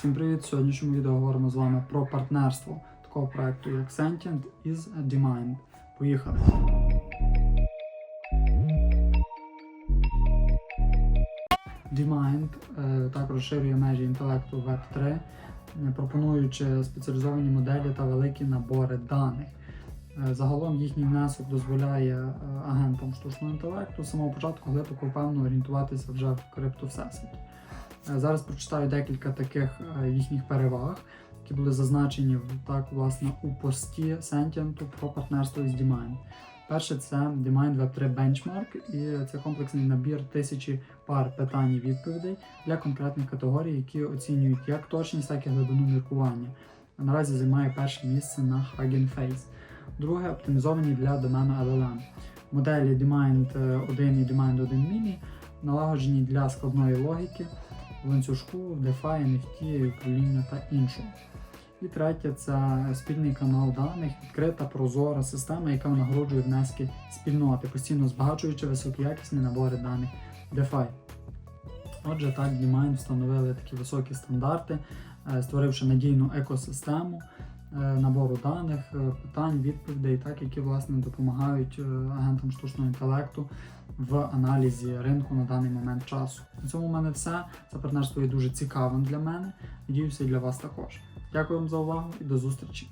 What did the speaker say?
Всім привіт! В сьогоднішньому відео говоримо з вами про партнерство такого проекту, як Sentient із DMind. Поїхали! DMind е, так розширює межі інтелекту Web3, е, пропонуючи спеціалізовані моделі та великі набори даних. Е, Загалом їхній внесок дозволяє агентам штучного інтелекту з самого початку глибоко впевнено орієнтуватися вже в криптовсесвіті. Е, Зараз прочитаю декілька таких е, їхніх переваг, які були зазначені так, власне, у пості Sentient про партнерство із DMind. Перше це DMind Web3 Benchmark, і це комплексний набір тисячі пар питань і відповідей для конкретних категорій, які оцінюють як точність, так і глибину міркування. Наразі займає перше місце на Hugging Face. Друге оптимізовані для домену LLM. Моделі DMind 1 і DMind 1 Mini налагоджені для складної логіки, ланцюжку, DeFi, NFT, управління та іншого. І третє це спільний канал даних, відкрита прозора система, яка нагороджує внески спільноти, постійно збагачуючи високоякісні набори даних DeFi. Отже, так, DeMind встановили такі високі стандарти, е, створивши надійну екосистему е, набору даних, е, питань, відповідей, так, які власне допомагають агентам штучного інтелекту в аналізі ринку на даний момент часу. На цьому в мене все. Це партнерство є дуже цікавим для мене. Надіюся, і для вас також. Дякую вам за увагу і до зустрічі!